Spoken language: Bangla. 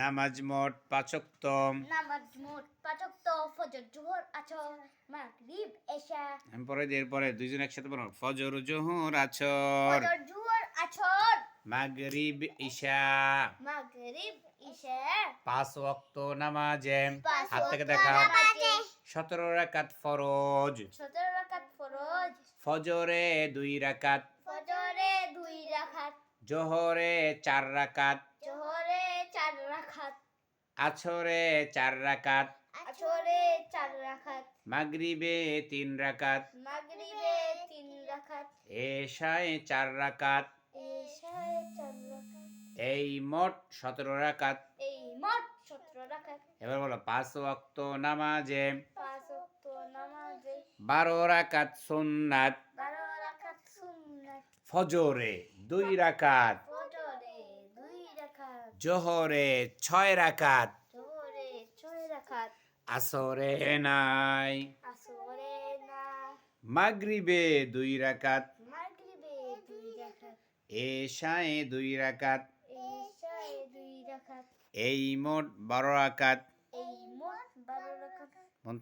নামাজ মোট পাঁচক্ত নামাজ মোট ফজর জোহর আছর মাগরিব এশা। আমি পরে দিয়ে পরে দুইজন একসাথে বলো ফজর জোহর আছর ফজর জোহর আছর মাগরিব ইশা মাগরিব ইশা পাঁচ ওয়াক্ত নামাজে। হাত থেকে ওয়াক্ত দেখা সতেরো রাকাত ফরজ। সতেরো রাকাত ফরজ। ফজরে দুই রাকাত। ফজরে দুই রাকাত। জোহরে চার রাকাত। জোহরে রাকাত আছরে চার রাকাত আছরে চার রাকাত মাগরিবে তিন রাকাত মাগরিবে তিন রাকাত এশায় চার রাকাত এশায় চার রাকাত এই মোট সতেরো রাকাত এই মোট সতেরো রাকাত এবার বলো পাঁচ ওয়াক্ত নামাজে। পাঁচ ওয়াক্ত নামাজে। বারো রাকাত সুন্নাত। বারো রাকাত সুন্নাত। ফজরে দুই রাকাত জোহরে ছয় রাকাত। জোহরে ছয় রাকাত। আসরে নাই। আসরে না মাগরিবে দুই রাকাত। মাগরিবে দুই রাকাত। এশায় দুই রাকাত। এশায় দুই রাকাত। এই মোট বারো রাকাত।